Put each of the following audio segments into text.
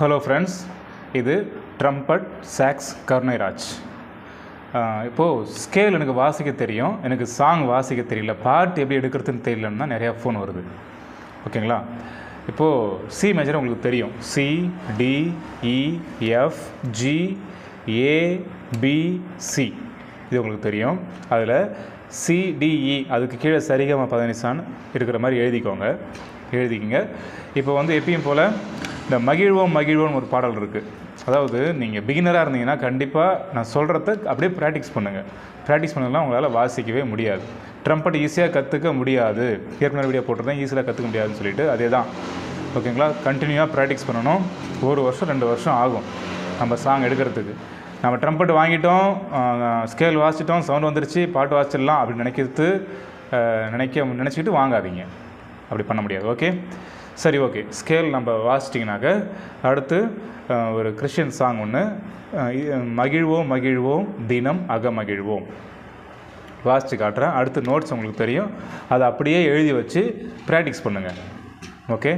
Hello friends இது trumpet sax Karunairaj இப்போது scale எனக்கு வாசிக்க தெரியும். எனக்கு சாங் வாசிக்க தெரியல. பாட்டு எப்படி எடுக்கிறதுன்னு தெரியலன்னு தான் நிறையா ஃபோன் வருது. ஓகேங்களா இப்போது சி மேஜர் உங்களுக்கு தெரியும். C D E F G A B C இது உங்களுக்கு தெரியும். அதில் சிடிஇ e, அதுக்கு கீழே சரிகம பதனிசான் இருக்கிற மாதிரி எழுதிக்கோங்க. எழுதிக்கிங்க. இப்போ வந்து எப்பயும் போல் இந்த மகிழ்வோம் மகிழ்வோம் ஒரு பாடல் இருக்குது அதாவது நீங்கள் பிகினராக இருந்தீங்கன்னா கண்டிப்பாக நான் சொல்கிறத அப்படியே ப்ராக்டிஸ் பண்ணுங்கள் ப்ராக்டிஸ் பண்ணலாம் உங்களால் வாசிக்கவே முடியாது. ட்ரம்பட் ஈஸியாக கற்றுக்க முடியாது. ஏற்கனவே வீடியோ போட்டிருந்தேன் ஈஸியாக கற்றுக்க முடியாதுன்னு சொல்லிட்டு அதே தான் ஓகேங்களா கண்டினியூவாக ப்ராக்டிஸ் பண்ணணும். ஒரு வருஷம் ரெண்டு வருஷம் ஆகும் நம்ம சாங் எடுக்கிறதுக்கு. நம்ம ட்ரம்பட் வாங்கிட்டோம் ஸ்கேல் வாசிச்சிட்டோம் சவுண்ட் வந்துருச்சு பாட்டு வாசிச்சிடலாம் அப்படின்னு நினைக்கிறது நினைக்க நினச்சிக்கிட்டு வாங்காதீங்க. அப்படி பண்ண முடியாது. ஓகே சரி ஓகே. ஸ்கேல் நம்ம வாசிட்டிங்கனாக்க அடுத்து ஒரு கிறிஸ்டியன் சாங் ஒன்று மகிழ்வோம் மகிழ்வோம் தினம் அக மகிழ்வோம். வாசித்து காட்டுறேன். அடுத்து நோட்ஸ் உங்களுக்கு தெரியும். அதை அப்படியே எழுதி வச்சு ப்ராக்டிஸ் பண்ணுங்கள் okay?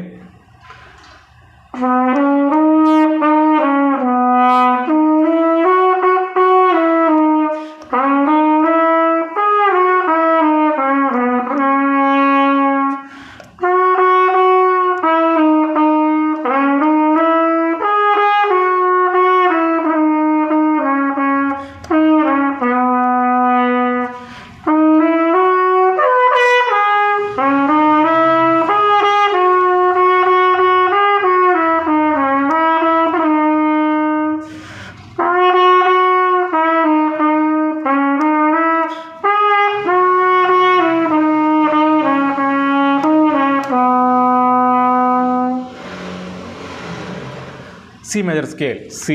C major scale C.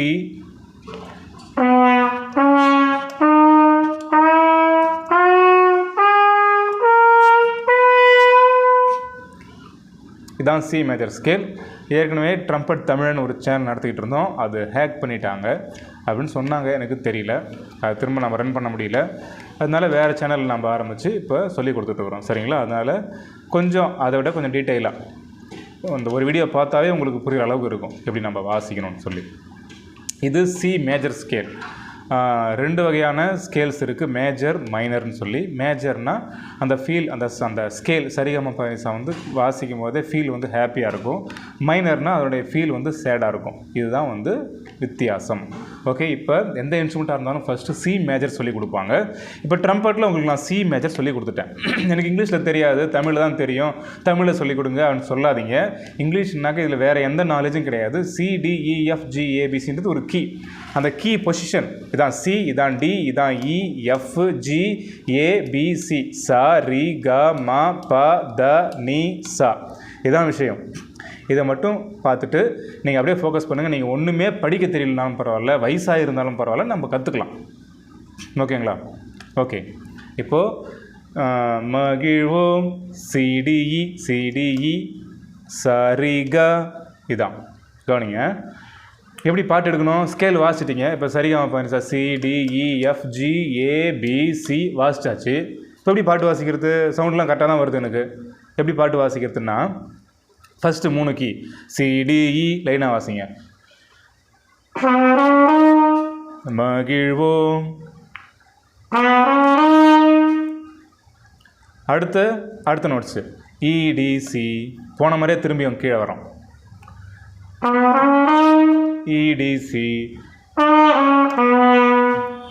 இதான் சி மேஜர் ஸ்கேல் ஏற்கனவே ட்ரம்பட் தமிழன் ஒரு சேனல் நடத்திக்கிட்டு இருந்தோம். அது ஹேக் பண்ணிட்டாங்க. அப்படின்னு சொன்னாங்க. எனக்கு தெரியல. அது திரும்ப நம்ம ரன் பண்ண முடியல. அதனால வேறு சேனல் நம்ம ஆரம்பித்து இப்போ சொல்லி கொடுத்துட்டு வரோம். சரிங்களா? அதனால் கொஞ்சம் அதை விட கொஞ்சம் டீட்டெயிலாக அந்த ஒரு வீடியோ பார்த்தாவே உங்களுக்கு புரிகிற அளவுக்கு இருக்கும். எப்படி நம்ம வாசிக்கணும்னு சொல்லி. இது சி மேஜர் ஸ்கேல் ரெண்டு வகையான ஸ்கேல்ஸ் இருக்குது மேஜர் மைனர்னு சொல்லி. மேஜர்னால் அந்த ஃபீல் அந்த அந்த ஸ்கேல் சரிகம வந்து வாசிக்கும் போதே ஃபீல் வந்து ஹாப்பியாக இருக்கும். மைனர்னால் அதனுடைய ஃபீல் வந்து சேடாக இருக்கும். இதுதான் வந்து வித்தியாசம். ஓகே இப்போ எந்த இன்ஸ்ட்ருமெண்ட்டாக இருந்தாலும் ஃபஸ்ட்டு சி மேஜர் சொல்லி கொடுப்பாங்க. இப்போ ட்ரம்பட்டில் உங்களுக்கு நான் சி மேஜர் சொல்லி கொடுத்துட்டேன். எனக்கு இங்கிலீஷில் தெரியாது தமிழில் தான் தெரியும். தமிழில் சொல்லி கொடுங்க அப்படின்னு சொல்லாதீங்க. இங்கிலீஷ்னாக்க இதில் வேறு எந்த நாலேஜும் கிடையாது. சிடிஇஎஃப்ஜிஏபிசின்றது e, ஒரு கீ அந்த கீ பொசிஷன் இதான் சி இதான் டி இதான் E F G A B C C ச ரி க ம ப த நீ சா. இதான் விஷயம். இதை மட்டும் பார்த்துட்டு நீங்கள் அப்படியே ஃபோக்கஸ் பண்ணுங்கள் நீங்கள் ஒன்றுமே படிக்க தெரியலனாலும் பரவாயில்ல வயசாக இருந்தாலும் பரவாயில்ல நம்ம கற்றுக்கலாம் ஓகேங்களா? ஓகே. இப்போது மகிழ்வோம். சிடிஇ சிடிஇ சரிக. இதான். கவனிங்க. எப்படி பாட்டு எடுக்கணும்? ஸ்கேல் வாசிச்சிட்டிங்க. இப்போ சரிகமா பாருங்க சார். CDEFG ABC வாசிச்சாச்சு. இப்போ எப்படி பாட்டு வாசிக்கிறது? சவுண்ட்லாம் கரெக்டாக தான் வருது எனக்கு. எப்படி பாட்டு வாசிக்கிறதுன்னா ஃபஸ்ட்டு மூணு கீ சிடிஇ லைனாக வாசிங்க. மகிழ்வோம் அடுத்து அடுத்த நோட்ஸு இடிசி e, போன மாதிரியே திரும்பியும் கீழே வரோம். இடிசி e,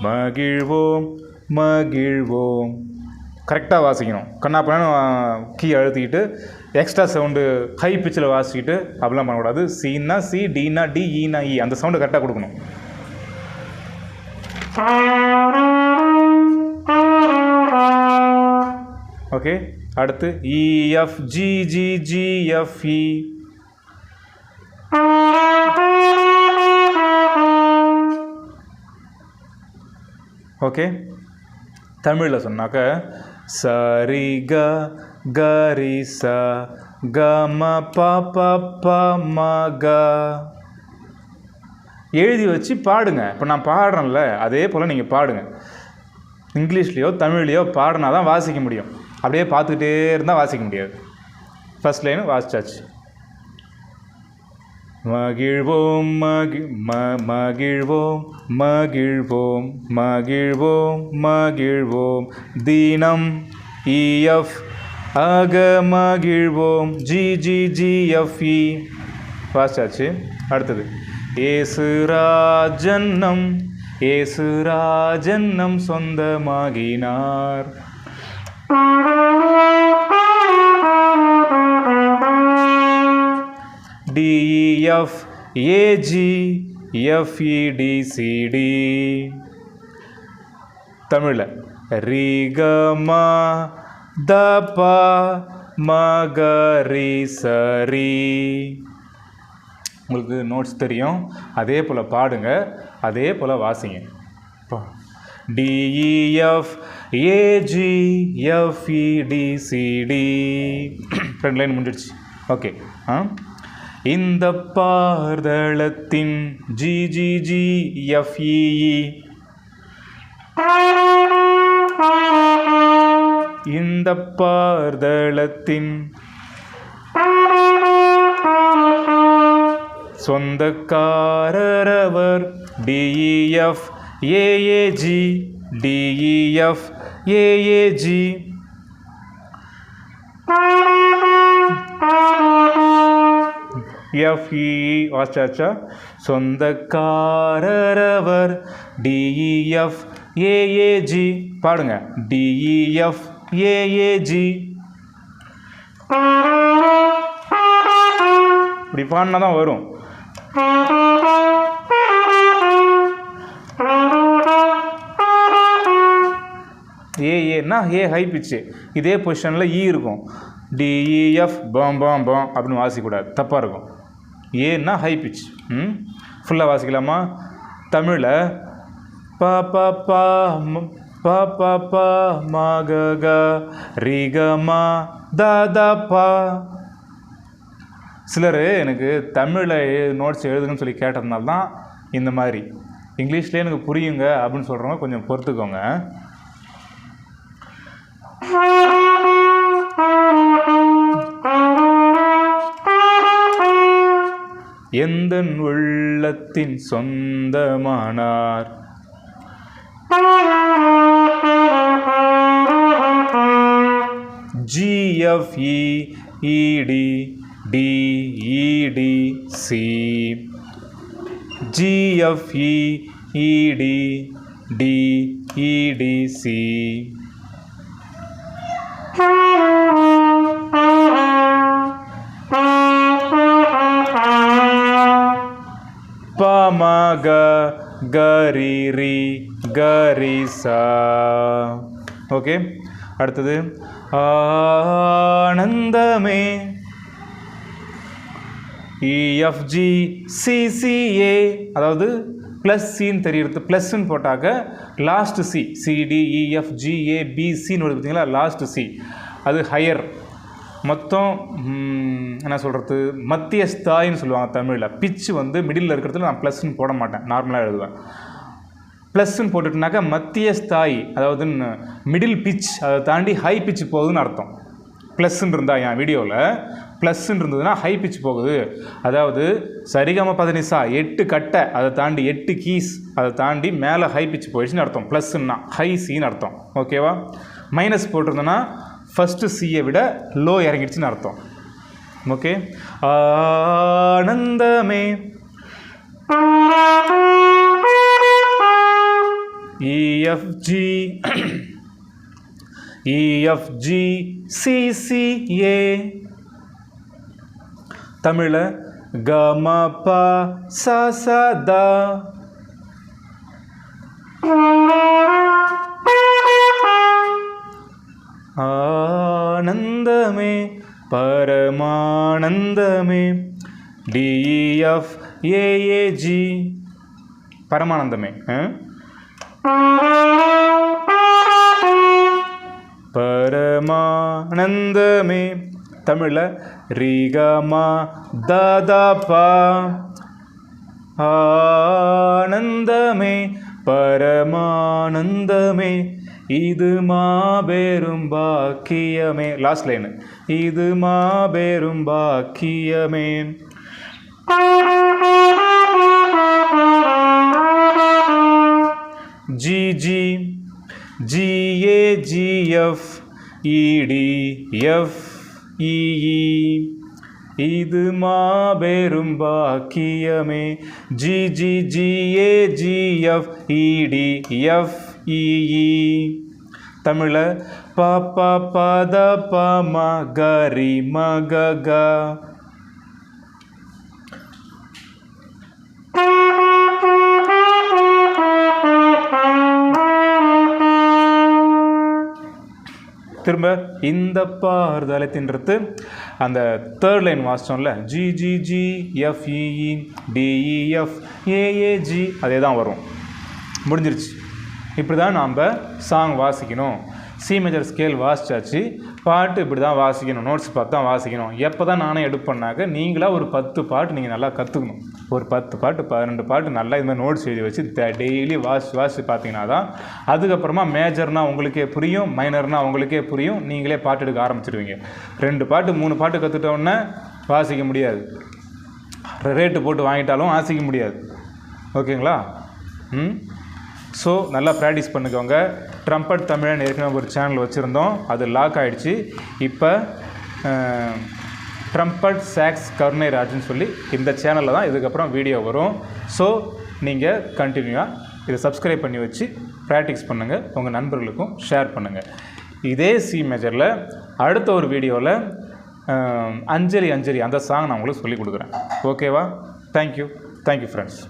மகிழ்வோம் மகிழ்வோம். கரெக்டாக வாசிக்கணும். கண்ணாப்பண்ணு கீ அழுத்திக்கிட்டு எக்ஸ்ட்ரா சவுண்டு ஹை பிச்சில் வாசிக்கிட்டு அப்படிலாம் பண்ணக்கூடாது. சின்னா சி டீனா டி ஈனா e இ e. அந்த சவுண்டு கரெக்டாக கொடுக்கணும். ஓகே அடுத்து E F G G G F E okay தமிழில் சொன்னாக்க சரி க கரி ச க ம ப ப ப ம க. எழுதி வச்சு பாடுங்க. இப்போ நான் பாடுறேன்ல அதே போல் நீங்கள் பாடுங்க. இங்கிலீஷ்லேயோ தமிழ்லையோ பாடினா தான் வாசிக்க முடியும். அப்படியே பார்த்துக்கிட்டே இருந்தால் வாசிக்க முடியாது. ஃபர்ஸ்ட் லைன் வாசிச்சாச்சு. மகிழ்வோம் மகி ம மகிழ்வோம் மகிழ்வோம் மகிழ்வோம் மகிழ்வோம். தீனம் இஎஃப் அக மகிழ்வோம். G G G F E. அடுத்தது. ஏசு ராஜன்னம் ஏசு ராஜன்னம் சொந்தமாகினார். டிஇஎஃப் ஏஜி எஃப்இடிசிடி தமிழில் ரிகமா தபா மகரி சரி உங்களுக்கு நோட்ஸ் தெரியும். அதே போல் பாடுங்க. அதே போல் வாசிங்க. DEF AG F E D C D ரெண்டு லைன் முடிஞ்சிடுச்சு. ஓகே ஆ? இந்த பார்தளத்தின் G G G F E E இந்த பார்தளத்தின் சொந்தக்காரரவர் D E F A A G D E F A A G F E E வாச்சாச்சா சொந்தக்காரரவர் D E F A A G பாடுங்க. D E F A A G இப்படி பாடினா தான் வரும். ஏ ஏன்னா ஏ high பிச்சு இதே பொசிஷனில் இ இருக்கும். டிஇஎஃப் பாம் பாம் பாம் அப்படின்னு வாசிக்கக்கூடாது. தப்பாக இருக்கும். ஏன்னா ஹை பிச் ம்? ஃபுல்லாக வாசிக்கலாமா? தமிழில் ப ப ப ம- ப ப ப மக க க ரி க மா த த ப. சிலர் எனக்கு தமிழில் நோட்ஸ் எழுதுன்னு சொல்லி கேட்டதுனால தான் இந்த மாதிரி. இங்கிலீஷ்லேயே எனக்கு புரியுங்க அப்படின்னு சொல்கிறவங்க கொஞ்சம் பொறுத்துக்கோங்க. எந்த உள்ளத்தின் சொந்தமானார்? ஜிஎஃப்இ இடி D E D C G F E E D D E D C பமக கரிரி கரிசா ஓகே? அடுத்தது ஆனந்தமே. E F G C C A அதாவது ப்ளஸ் சின்னு தெரியறது ப்ளஸ்ன்னு போட்டாக்க லாஸ்ட் சி சிடிஇஎஃப்ஜிஏபிசின்னு வருது பார்த்தீங்களா? லாஸ்ட் சி அது ஹையர் மொத்தம் என்ன சொல்கிறது மத்திய ஸ்தாயின்னு சொல்லுவாங்க தமிழில். பிச்சு வந்து மிடில் இருக்கிறதுல நான் ப்ளஸ்ன்னு போட மாட்டேன். நார்மலாக எழுதுவேன். ப்ளஸ்ன்னு போட்டுட்டுனாக்கா மத்திய ஸ்தாயி அதாவது மிடில் பிச் அதை தாண்டி ஹை பிச் போகுதுன்னு அர்த்தம். ப்ளஸ்ன்னு இருந்தால் என் வீடியோவில் ப்ளஸ்ன்னு இருந்ததுன்னா ஹை பிச் போகுது. அதாவது சரிகம பதனிசா எட்டு கட்டை அதை தாண்டி எட்டு கீஸ் அதை தாண்டி மேலே ஹை பிச் போயிடுச்சுன்னு அர்த்தம். ப்ளஸ்ன்னா ஹை சின்னு அர்த்தம். ஓகேவா மைனஸ் போட்டிருந்தோன்னா ஃபஸ்ட்டு சியை விட லோ இறங்கிடுச்சின்னு அர்த்தம். ஓகே ஆனந்தமே. இஎஃப்ஜி இஎஃப்ஜி சிசிஏ தமிழில் கம ப ச ஆனந்தமே பரமானந்தமே. டிஇஎஃப் ஏஏஜி பரமானந்தமே பரமானந்தமே. தமிழில் ரீகமா ததபா ஆனந்தமே பரமானந்தமே. இது மாபெரும் பாக்கியமே லாஸ்ட் லைன் இது மாபெரும் பாக்கியமே. G G. G A G F E D F E E இது மாபெரும் பாக்கியமே. G G G A G F E D F E E தமிழ ப ப பத ப ம ரி ம க க. திரும்ப இந்த பார்தலத்தின்றது அந்த third line வாசிச்சோம்ல G G G F E E D E F A A G அதே தான் வரும். முடிஞ்சிருச்சு. இப்படி தான் நாம் சாங் வாசிக்கணும். சி மேஜர் ஸ்கேல் வாசிச்சாச்சு. பாட்டு இப்படி தான் வாசிக்கணும். நோட்ஸ் பார்த்து தான் வாசிக்கணும். எப்போ தான் நானே எடுப்பேன்னாக்க நீங்களாக ஒரு பத்து பாட்டு நீங்கள் நல்லா கற்றுக்கணும் ஒரு பத்து பாட்டு பன்னெண்டு பாட்டு நல்லா இந்த நோட்ஸ் எழுதி வச்சு டெய்லி வாசி வாசி பார்த்தீங்கன்னா தான் அதுக்கப்புறமா மேஜர்னால் உங்களுக்கே புரியும். மைனர்னால் உங்களுக்கே புரியும். நீங்களே பாட்டு எடுக்க ஆரம்பிச்சிடுவீங்க. ரெண்டு பாட்டு மூணு பாட்டு கற்றுட்டோன்னே வாசிக்க முடியாது. ரேட்டு போட்டு வாங்கிட்டாலும் வாசிக்க முடியாது. ஓகேங்களா? ம்? ஸோ நல்லா ப்ராக்டிஸ் பண்ணிக்கோங்க. ட்ரம்பட் தமிழன் ஏற்கனவே ஒரு சேனல் வச்சுருந்தோம். அது லாக் ஆகிடுச்சு இப்போ ட்ரம்பட் சாக்ஸ் கருணை ராஜ்னு சொல்லி இந்த சேனலில் தான் இதுக்கப்புறம் வீடியோ வரும். ஸோ நீங்கள் கண்டினியூவாக இதை சப்ஸ்கிரைப் பண்ணி வச்சு ப்ராக்டிஸ் பண்ணுங்கள் உங்கள் நண்பர்களுக்கும் ஷேர் பண்ணுங்கள் இதே சி மேஜரில் அடுத்த ஒரு வீடியோவில் அஞ்சலி அஞ்சலி அந்த சாங் நான் உங்களுக்கு சொல்லிக் கொடுக்குறேன். ஓகேவா தேங்க்யூ தேங்க்யூ ஃப்ரெண்ட்ஸ்